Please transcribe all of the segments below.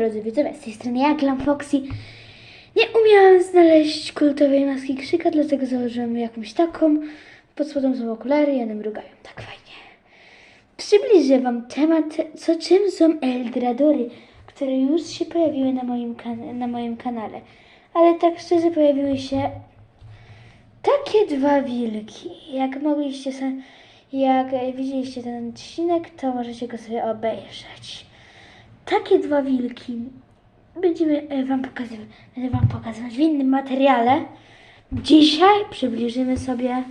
drodzy widzowie, z tej strony ja, Glam Foxy. Nie umiałam znaleźć kultowej maski krzyka, dlatego założyłam jakąś taką. Pod spodem są okulary, one mrugają tak fajnie. Przybliżę Wam temat, co czym są Eldradory, które już się pojawiły na moim, na moim kanale. Ale tak szczerze pojawiły się takie dwa wilki. Jak mogliście jak widzieliście ten odcinek, to możecie go sobie obejrzeć. Takie dwa wilki będziemy e, wam pokazywać, będę wam pokazywać w innym materiale. Dzisiaj przybliżymy sobie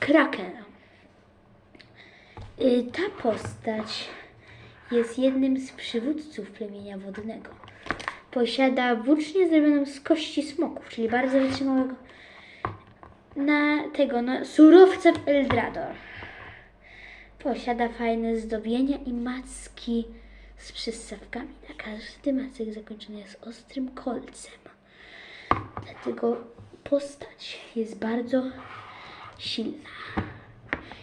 Krakena. Y, Ta postać jest jednym z przywódców plemienia wodnego. Posiada włócznię zrobioną z kości smoków, czyli bardzo wytrzymałego na tego, no, surowca w Eldrador. Posiada fajne zdobienia i macki z przystawkami. Na każdy macek zakończony jest ostrym kolcem. Dlatego postać jest bardzo silna.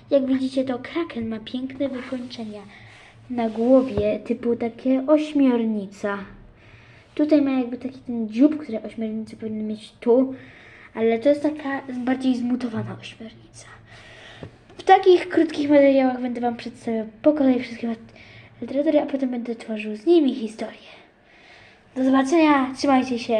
Jak widzicie, to kraken ma piękne wykończenia na głowie, typu takie ośmiornica. Tutaj ma jakby taki ten dziób, który ośmiornicy powinny mieć tu, ale to jest taka bardziej zmutowana ośmiornica. Takich krótkich materiałach będę Wam przedstawiał po kolei wszystkie literatury, a potem będę tworzył z nimi historię. Do zobaczenia, trzymajcie się.